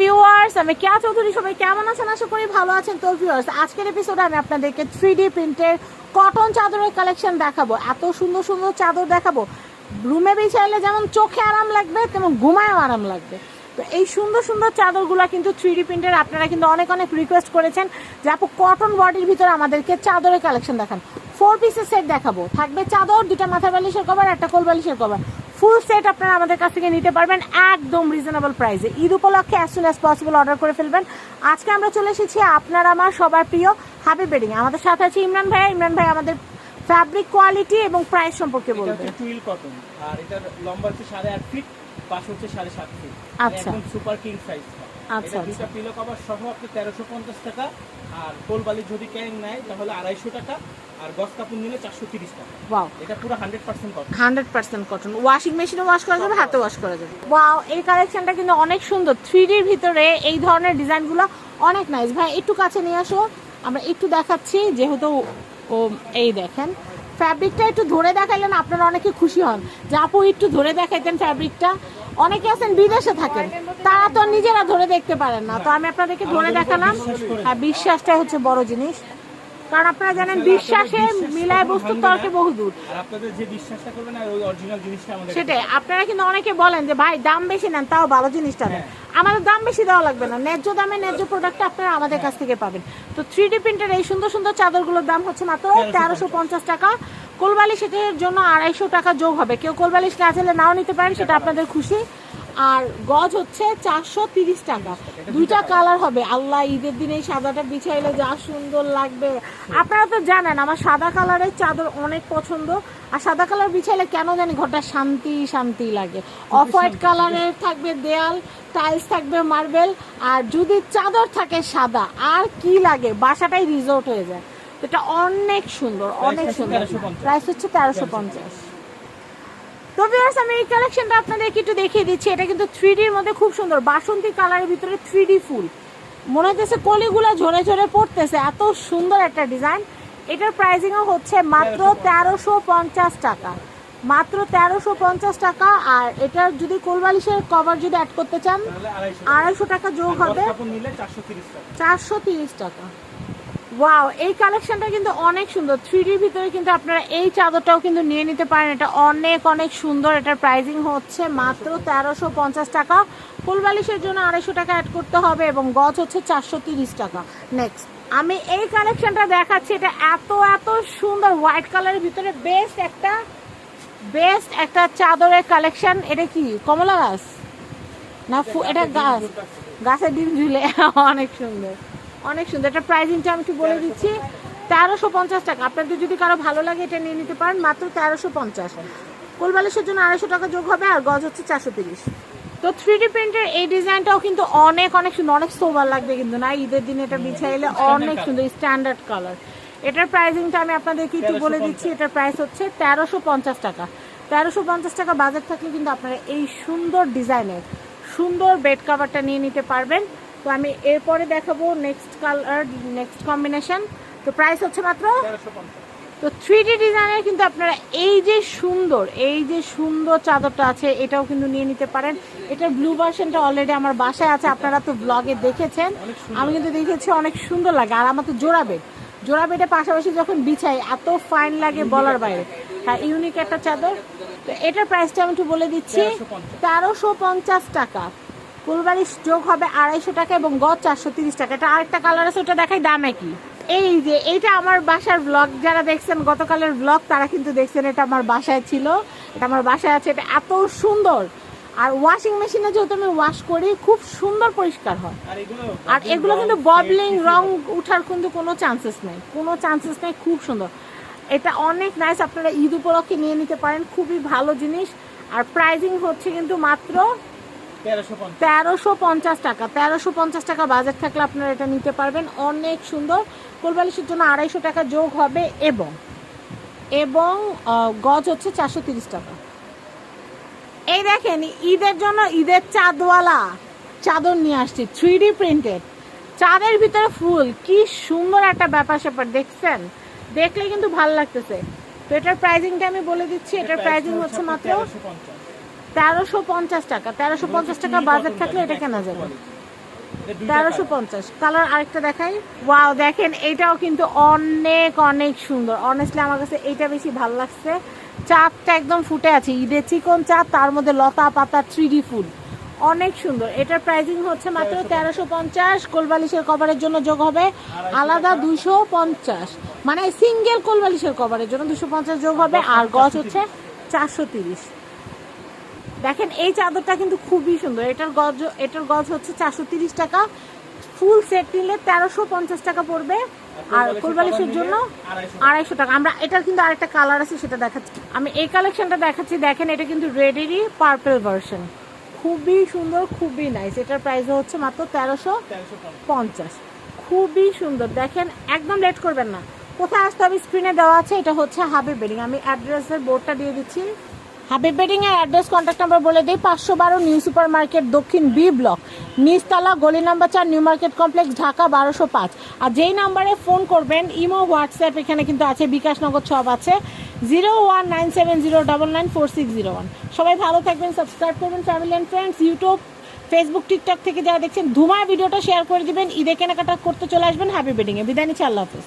Viewers আমি কেয়া চৌধুরী। সবাই কেমন আছেন? আশা করি ভালো আছেন। তো ভিউয়ার্স আজকের এপিসোডে আমি আপনাদেরকে থ্রি ডি প্রিন্টের কটন চাদরের কালেকশন দেখাবো। এত সুন্দর সুন্দর চাদর দেখাবো। রুমে বিছাইলে যেমন চোখে আরাম লাগবে, তেমন ঘুমায়ও আরাম লাগবে। তো, এই সুন্দর সুন্দর চাদরগুলো কিন্তু থ্রি ডি প্রিন্টের আপনারা কিন্তু অনেক অনেক রিকোয়েস্ট করেছেন যে আপু কটন বডির ভিতরে আমাদেরকে চাদরের কালেকশন দেখান। ফোর পিসের সেট দেখাবো। থাকবে চাদর, দুটা মাথা বালিশের কভার একটা কোল বালিশের কভার ফুল সেট আপনারা আমাদের কাছ থেকে নিতে পারবেন একদম রিজনেবল প্রাইসে ঈদ উপলক্ষে as soon as possible order করে ফেলবেন। আজকে আমরা চলে এসেছি আপনার আমার সবার প্রিয় হাবি বেডিং আমাদের সাথে আছে ইমরান ভাই ইমরান ভাই আমাদের ফ্যাব্রিক কোয়ালিটি এবং প্রাইস সম্পর্কে বলবেন। এটা টুইল কটন আর এটার লম্বা হচ্ছে সাড়ে আট ফিট পাশ হচ্ছে সাড়ে সাত ফিট আচ্ছা। একদম সুপার কিং সাইজ আচ্ছা, দুইটা পিলো কভার সহ আপনি তেরোশো পঞ্চাশ টাকা আর কোল বালি যদি ক্যারিং নেয় তাহলে আড়াইশো টাকা আর গস কাপড় নিলে চারশো তিরিশ টাকা। ওয়াও এটা পুরো hundred percent cotton hundred percent cotton washing মেশিনে ওয়াশ করা যাবে হাতে ওয়াশ করা যাবে। ওয়াও এই কালেকশনটা কিন্তু অনেক সুন্দর। থ্রি ডির ভিতরে এই ধরনের ডিজাইনগুলো অনেক নাইস ভাই একটু কাছে নিয়ে আসো। আমরা একটু দেখাচ্ছি যেহেতু ও এই দেখেন। ফ্যাব্রিকটা একটু ধরে দেখাইলেন আপনারা অনেকে খুশি হন। যে আপু একটু ধরে দেখাইতেন ফ্যাব্রিকটা অনেকে আছেন বিদেশে থাকেন, তারা তো নিজেরা ধরে দেখতে পারেন না। তো আমি আপনাদেরকে ধরে দেখালাম, আর বিশ্বাসটাই হচ্ছে বড় জিনিস। কারণ আপনারা জানেন, বিশ্বাসে মিলায় বস্তু তর্কে বহুদূর বিশ্বাসটা সেটাই, আপনারা কিন্তু অনেকে বলেন যে, ভাই, দাম বেশি নেন, তাও ভালো জিনিসটা নেন। আমাদের দাম বেশি দেওয়া লাগবে না, ন্যায্য দামে ন্যায্য প্রোডাক্ট আপনারা আমাদের কাছ থেকে পাবেন। তো থ্রি ডি প্রিন্টের এই সুন্দর সুন্দর চাদরগুলোর দাম হচ্ছে মাত্র তেরোশো পঞ্চাশ টাকা। কোলবালি সেটের জন্য আড়াইশো টাকা যোগ হবে। কেউ কোলবালিশ না চাইলে নাও নিতে পারেন সেটা আপনাদের খুশি। আর গজ হচ্ছে চারশো তিরিশ টাকা। দুইটা কালার হবে। আল্লাহ ঈদের দিনে এই সাদাটা বিছাইলে যা সুন্দর লাগবে। আপনারা তো জানেন আমার সাদা কালারের চাদর অনেক পছন্দ। আর সাদা কালার বিছাইলে কেন জানি ঘরটা শান্তি শান্তি লাগে। অফ হোয়াইট কালারের থাকবে দেয়াল টাইলস থাকবে মার্বেল। আর যদি চাদর থাকে সাদা আর কি লাগে? বাসাটাই রিসোর্ট হয়ে যায়। এটা অনেক সুন্দর অনেক সুন্দর। প্রাইস হচ্ছে তেরোশো পঞ্চাশ। তো ভিউয়ার্স আমি এই কালেকশনটা আপনাদেরকে একটু দেখিয়ে দিচ্ছি। এটা কিন্তু থ্রি ডির মধ্যে খুব সুন্দর বাসন্তী কালারের ভিতরে থ্রি ডি ফুল। মনে হচ্ছে কলিগুলো ঝরে ঝরে পড়তেছে এত সুন্দর একটা ডিজাইন এটার প্রাইসিংও হচ্ছে মাত্র তেরোশো পঞ্চাশ। টাকা। মাত্র তেরোশো পঞ্চাশ টাকা আর এটার যদি কোলবালিশের কভার যদি অ্যাড করতে চান আড়াইশো টাকা। যোগ হবে চারশো তিরিশ টাকা। ওয়াও এই কালেকশনটা কিন্তু অনেক সুন্দর। থ্রি ডির ভিতরে কিন্তু আপনারা এই চাদরটাও কিন্তু নিয়ে নিতে পারেন। এটা অনেক অনেক সুন্দর। এটার প্রাইসিং হচ্ছে মাত্র তেরোশো পঞ্চাশ টাকা। ফুল বালিশের জন্য আড়াইশো টাকা অ্যাড করতে হবে এবং গজ হচ্ছে চারশো তিরিশ টাকা। নেক্সট আমি এই কালেকশনটা দেখাচ্ছি। এটা এত এত সুন্দর। হোয়াইট কালারের ভিতরে বেস্ট একটা বেস্ট একটা চাদরের কালেকশন এটা কি কমলা গাছ? না এটা গাছ। গাছের ডিম ঝুলে। অনেক সুন্দর। অনেক সুন্দর। এটা প্রাইজিংটা আমি একটু বলে দিচ্ছি। তেরোশো পঞ্চাশ টাকা। আপনাদের যদি কারও ভালো লাগে এটা নিয়ে নিতে পারেন মাত্র তেরোশো পঞ্চাশ। কোলবালিশের জন্য আড়াইশো টাকা যোগ হবে আর গজ হচ্ছে চারশো তিরিশ। তো থ্রি ডি প্রিন্টের এই ডিজাইনটাও কিন্তু অনেক অনেক সুন্দর অনেক সোবার লাগবে কিন্তু না? ঈদের দিনে এটা বিছাইলে অনেক সুন্দর স্ট্যান্ডার্ড কালার এটার প্রাইসিংটা আমি আপনাদেরকে একটু বলে দিচ্ছি। এটার প্রাইস হচ্ছে তেরোশো পঞ্চাশ টাকা। তেরোশো পঞ্চাশ টাকা বাজেট থাকলে কিন্তু আপনারা এই সুন্দর ডিজাইনের সুন্দর বেড কাভারটা নিয়ে নিতে পারবেন। তো আমি এরপরে দেখাবো নেক্সট কালার নেক্সট কম্বিনেশন তো প্রাইস হচ্ছে মাত্র তো থ্রি ডি ডিজাইনের কিন্তু আপনারা এই যে সুন্দর এই যে সুন্দর চাদরটা আছে এটাও কিন্তু নিয়ে নিতে পারেন। এটা ব্লু ভার্সনটা অলরেডি আমার বাসায় আছে আপনারা তো ব্লগে দেখেছেন। আমি কিন্তু দেখেছি অনেক সুন্দর লাগে আর আমার তো জোড়া বেড জোড়া বেডের পাশাপাশি যখন বিছাই এত ফাইন লাগে বলার বাইরে। হ্যাঁ ইউনিক একটা চাদর। তো এটার প্রাইসটা আমি একটু বলে দিচ্ছি তেরোশো পঞ্চাশ টাকা। ফুলবাড়ির যোগ হবে আড়াইশো টাকা এবং গজ চারশো তিরিশ টাকা। এটা আরেকটা কালার আছে ওটা দেখাই দাম একই। এই যে এইটা আমার বাসার ব্লগ যারা দেখছেন গতকালের ব্লগ তারা কিন্তু দেখছেন এটা আমার বাসায় ছিল। এটা আমার বাসায় আছে এটা এত সুন্দর। আর ওয়াশিং মেশিনে যেহেতু আমি ওয়াশ করি খুব সুন্দর পরিষ্কার হয়। আর এগুলো আর এগুলো কিন্তু ববলিং রং উঠার কিন্তু কোনো চান্সেস নেই। কোনো চান্সেস নেই খুব সুন্দর। এটা অনেক নাইস আপনারা ঈদ উপলক্ষে নিয়ে নিতে পারেন খুবই ভালো জিনিস। আর প্রাইজিং হচ্ছে কিন্তু মাত্র তেরোশো পঞ্চাশ। টাকা। তেরোশো পঞ্চাশ টাকা বাজেট থাকলে আপনারা এটা নিতে পারবেন। অনেক সুন্দর। কোলবালিশের জন্য আড়াইশো টাকা যোগ হবে এবং এবং গজ হচ্ছে চারশো তিরিশ টাকা। এই দেখেন ঈদের জন্য ঈদের চাঁদওয়ালা চাদর নিয়ে আসছি থ্রি ডি প্রিন্টেড। চাঁদের ভিতরে ফুল কি সুন্দর একটা ব্যাপার স্যাপার দেখছেন? দেখলে কিন্তু ভালো লাগতেছে। তো এটার প্রাইজিংটা আমি বলে দিচ্ছি এটার প্রাইজিং হচ্ছে মাত্র তেরোশো পঞ্চাশ টাকা। তেরোশো পঞ্চাশ টাকা বাজেট থাকলে এটা কেনা যাবে। তেরোশো। পঞ্চাশ। কালার আরেকটা দেখাই। ওয়াও দেখেন, এটাও কিন্তু অনেক অনেক সুন্দর। অনেস্টলি আমার কাছে এটা বেশি ভালো লাগছে। চাঁদটা একদম ফুটে আছে। ঈদের চিকন চাঁদ, তার মধ্যে লতা পাতা থ্রি ফুল। অনেক সুন্দর। এটার প্রাইসিং হচ্ছে মাত্র তেরোশো পঞ্চাশ। কোলবালিশের কভারের জন্য যোগ হবে আলাদা দুশো পঞ্চাশ। মানে সিঙ্গেল কোলবালিশের কভারের জন্য দুশো পঞ্চাশ যোগ হবে। আর গছ হচ্ছে চারশো তিরিশ। দেখেন এই চাদরটা কিন্তু খুবই সুন্দর। এটার গজ এটার গজ হচ্ছে চারশো টাকা। ফুল সেট নিলে তেরোশো পঞ্চাশ টাকা পড়বে। আর কোলবালিশের জন্য আড়াইশো টাকা। আমরা এটার কিন্তু আরেকটা কালার আছে সেটা দেখাচ্ছি। আমি এই কালেকশনটা দেখাচ্ছি। দেখেন এটা কিন্তু রেডেরই পার্পল ভার্সন খুবই সুন্দর খুবই নাইস এটার প্রাইস হচ্ছে মাত্র তেরোশো পঞ্চাশ। পঞ্চাশ খুবই সুন্দর। দেখেন একদম লেট করবেন না। কোথায় আসতে হবে? স্ক্রিনে দেওয়া আছে। এটা হচ্ছে হাবিব বেডিং আমি অ্যাড্রেসের বোর্ডটা দিয়ে দিচ্ছি। হাবিব বেডিং এর অ্যাড্রেস কন্ট্যাক্ট নাম্বার বলে দিই, পাঁচশো বারো নিউ সুপার মার্কেট দক্ষিণ বি ব্লক, নিচতলা গলি নাম্বার চার, নিউ মার্কেট কমপ্লেক্স, ঢাকা বারোশো পাঁচ। আর যেই নাম্বারে ফোন করবেন, ইমো, হোয়াটসঅ্যাপ, এখানে কিন্তু আছে বিকাশ নগর সব আছে, zero one nine seven zero double nine four six zero one. সবাই ভালো থাকবেন সাবস্ক্রাইব করবেন family and friends YouTube Facebook TikTok থেকে যারা দেখছেন, ধুমায় ভিডিওটা শেয়ার করে দিবেন ঈদে কেনাকাটা করতে চলে আসবেন হ্যাপি বেডিংয়ে বিদায় নিচ্ছি, আল্লাহ হাফিজ।